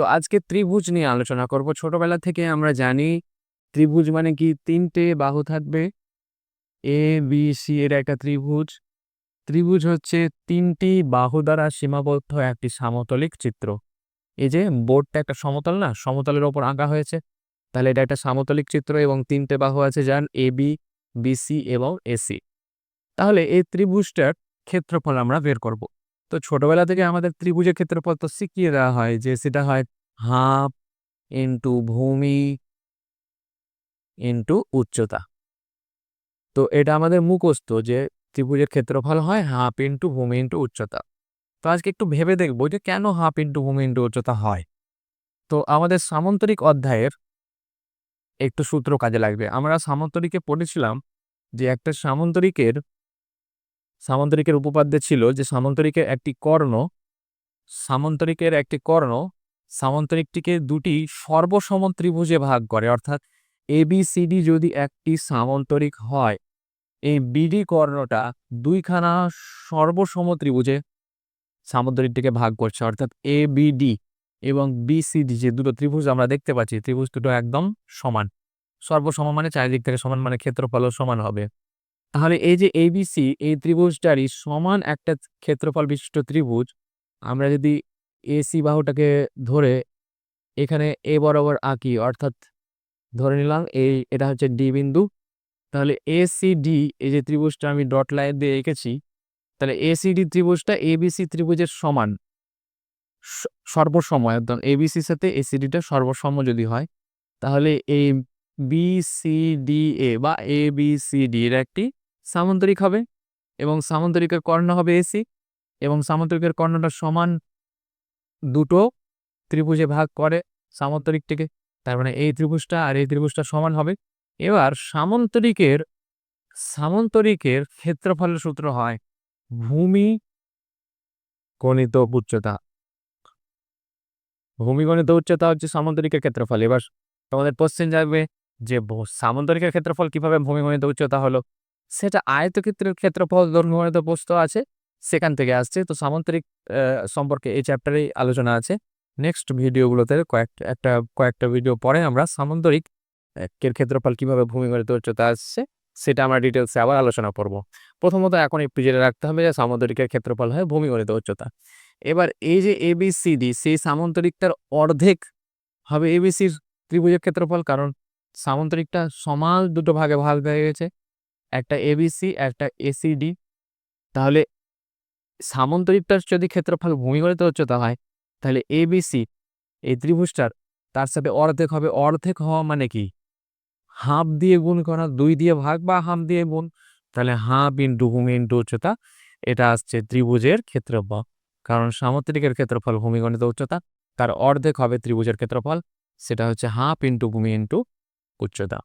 তো আজকে ত্রিভুজ নিয়ে আলোচনা করব। ছোটবেলা থেকে আমরা জানি ত্রিভুজ মানে কি? তিনটে বাহু থাকবে। এ বি সি এর একটা ত্রিভুজ। ত্রিভুজ হচ্ছে তিনটি বাহু দ্বারা সীমাবদ্ধ একটি সামতলিক চিত্র। এই যে বোর্ডটা একটা সমতল না? সমতলের ওপর আঁকা হয়েছে। তাহলে এটা একটা সামতলিক চিত্র এবং তিনটে বাহু আছে যার এ বি বিসি এবং এসি তাহলে এই ত্রিভুজটার ক্ষেত্রফল আমরা বের করব। তো ছোটবেলা থেকে আমাদের ত্রিভুজের ক্ষেত্রফল তো শিখিয়ে দেওয়া হয় যে সেটা হয় হাফ ইন্টু ভূমি ইন্টু উচ্চতা। তো এটা আমাদের মুখস্থ যে ত্রিভুজের ক্ষেত্রফল হয় হাফ ইন্টু ভূমি ইন্টু উচ্চতা। তো আজকে একটু ভেবে দেখব যে কেন হাফ ইন্টু ভূমি ইন্টু উচ্চতা হয়? তো আমাদের সামন্তরিক অধ্যায়ের একটু সূত্র কাজে লাগবে। আমরা সামন্তরিকে পড়েছিলাম যে একটা সামন্তরিকের সামন্তরিকের উপপাদ্য ছিল যে সামন্তরিকের একটি কর্ণ, সামন্তরিকের একটি কর্ণ, সামন্তরিকটিকে দুটি সর্বসম ত্রিভুজে ভাগ করে। অর্থাৎ এবিসিডি যদি একটি সামন্তরিক হয়, এই বিডি কর্ণটা দুইখানা সর্বসম ত্রিভুজে সামন্তরিকটিকে ভাগ করছে। অর্থাৎ এ বিডি এবং বিসিডি যে দুটো ত্রিভুজ আমরা দেখতে পাচ্ছি, ত্রিভুজ দুটো একদম সমান। সর্বসম মানে চারিদিক থেকে সমান মানে ক্ষেত্রফলও সমান হবে। তাহলে এই যে এবিসি এই ত্রিভুজটারই সমান একটা ক্ষেত্রফল বিশিষ্ট ত্রিভুজ, আমরা যদি এসি বাহুটাকে ধরে এখানে এ বরাবর আঁকি, অর্থাৎ ধরে নিলাম এই এটা হচ্ছে ডি বিন্দু, তাহলে এসিডি এই যে ত্রিভুজটা আমি ডট লাইন দিয়ে এঁকেছি, তাহলে এসিডি ত্রিভুজটা এবিসি ত্রিভুজের সমান সর্বসম, একদম এবিসির সাথে এসিডিটা সর্বসম যদি হয়, তাহলে এই বিসিডিএ বা এ বি সি ডি এর একটি সামন্তরিক হবে এবং সামন্তরিকের কর্ণ হবে এসি এবং সামন্তরিকের কর্ণটা সমান দুটো ত্রিভুজে ভাগ করে সামন্তরিকটিকে। তার মানে এই ত্রিভুজটা আর এই ত্রিভুজটা সমান হবে। এবার সামন্তরিকের সামন্তরিকের ক্ষেত্রফলের সূত্র হয় ভূমি গণিত উচ্চতা। ভূমি গণিত উচ্চতা হচ্ছে সামন্তরিকের ক্ষেত্রফল। এবার তোমাদের কোশ্চেন যাবে যে সামন্তরিকের ক্ষেত্রফল কীভাবে ভূমি গণিত উচ্চতা হলো? সেটা আয়তক্ষেত্রের ক্ষেত্রফল দৈর্ঘ্য প্রস্থ আছে, সেখান থেকে আসছে। তো সামন্তরিক সম্পর্কে এই চ্যাপ্টারেই আলোচনা আছে। নেক্সট ভিডিওগুলোতে কয়েকটা একটা, কয়েকটা ভিডিও পরে আমরা সামন্তরিক এর ক্ষেত্রফল কীভাবে ভূমি গণিত উচ্চতা আসছে, সেটা আমরা ডিটেলসে আবার আলোচনা করব। প্রথমত এখন একটু জেনে রাখতে হবে যে সামন্তরিকের ক্ষেত্রফল হয় ভূমি গণিত উচ্চতা এবার এই যে এবিসিডি সেই সামন্তরিকটার অর্ধেক হবে এবিসির ত্রিভুজের ক্ষেত্রফল, কারণ সামন্তরিকটা সমান দুটো ভাগে ভাগ হয়ে গেছে। একটা এবিসি একটা এসিডি তাহলে সামন্তরিকটার যদি ক্ষেত্রফল ভূমিগণিত উচ্চতা হয়, তাহলে এবিসি এই ত্রিভুজটার, তার সাথে অর্ধেক হবে। অর্ধেক হওয়া মানে কি? হাফ দিয়ে গুণ করা, দুই দিয়ে ভাগ বা হাফ দিয়ে গুণ, তাহলে হাফ ইন্টু ভূমি ইন্টু উচ্চতা, এটা আসছে ত্রিভুজের ক্ষেত্রফল। কারণ সামুদ্রিকের ক্ষেত্রফল ভূমিগণিত উচ্চতা, তার অর্ধেক হবে ত্রিভুজের ক্ষেত্রফল, সেটা হচ্ছে হাফ ইন্টু ভূমি ইন্টু উচ্চতা।